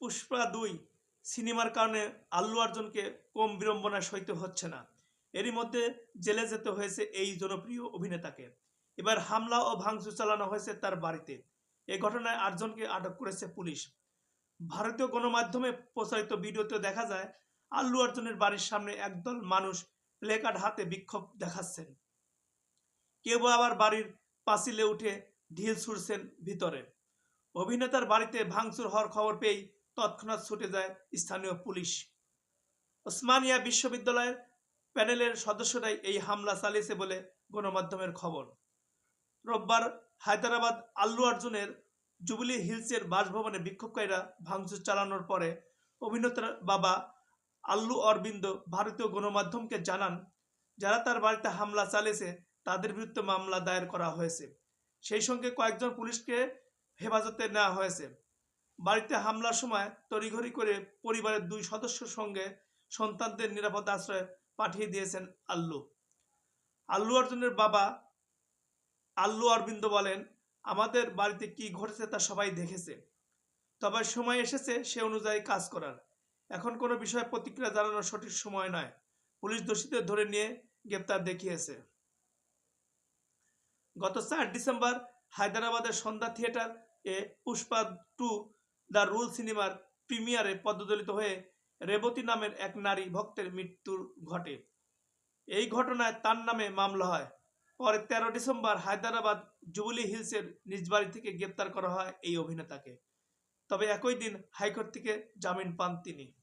পুষ্পা দুই সিনেমার কারণে আল্লু অর্জুনকে কম বিড়ম্বনা সইতে হচ্ছে না। এরই মধ্যে জেলে যেতে হয়েছে এই জনপ্রিয় অভিনেতাকে। এবার হামলা ও ভাঙচুর চালানো হয়েছে তার বাড়িতে। এ ঘটনায় আটজনকে আটক করেছে পুলিশ। ভারতীয় গণমাধ্যমে প্রচারিত ভিডিওতে দেখা যায়, আল্লু অর্জুনের বাড়ির সামনে একদল মানুষ প্লেকার্ড হাতে বিক্ষোভ দেখাচ্ছেন। কেউ আবার বাড়ির পাঁচিলে উঠে ঢিল ছুড়ছেন ভিতরে। অভিনেতার বাড়িতে ভাঙচুর হওয়ার খবর পেয়েই তৎক্ষণাৎ ছুটে যায় স্থানীয় পুলিশ। ওসমানিয়া বিশ্ববিদ্যালয়ের প্যানেলের সদস্যরাই এই হামলা চালিয়েছে বলে গণমাধ্যমের খবর। রোববার হায়দ্রাবাদ আল্লু অর্জুনের জুবিলি হিলসের বাসভবনে বিক্ষোভকারীরা ভাঙচুর চালানোর পরে অভিনেতার বাবা আল্লু অরবিন্দ ভারতীয় গণমাধ্যমকে জানান, যারা তার বাড়িতে হামলা চালিয়েছে, তাদের বিরুদ্ধে মামলা দায়ের করা হয়েছে। সেই সঙ্গে কয়েকজন পুলিশকে হেফাজতে নেওয়া হয়েছে। বাড়িতে হামলার সময় তড়িঘড়ি করে পরিবারের দুই সদস্যের সঙ্গে সন্তানদের নিরাপদ আশ্রয়ে পাঠিয়ে দিয়েছেন আল্লু। আল্লু অর্জুনের বাবা আল্লু অরবিন্দ বলেন, আমাদের বাড়িতে কি ঘটেছে তা সবাই দেখেছে। তবে সময় এসেছে সে অনুযায়ী কাজ করার। এখন কোনো বিষয়ে প্রতিক্রিয়া জানানোর সঠিক সময় নয়। পুলিশ দোষীদের ধরে নিয়ে গ্রেপ্তার দেখিয়েছে। গত চার ডিসেম্বর হায়দ্রাবাদের সন্ধ্যা থিয়েটার এ পুষ্পা টু দ্য রুল সিনেমার প্রিমিয়ারে পদদলিত হয়ে রেবতী নামের এক নারী ভক্তের মৃত্যুর ঘটে। এই ঘটনায় তার নামে মামলা হয়। পরে তেরো ডিসেম্বর হায়দ্রাবাদ জুবলি হিলসের নিজ বাড়ি থেকে গ্রেপ্তার করা হয় এই অভিনেতাকে। তবে একই দিন হাইকোর্ট থেকে জামিন পান তিনি।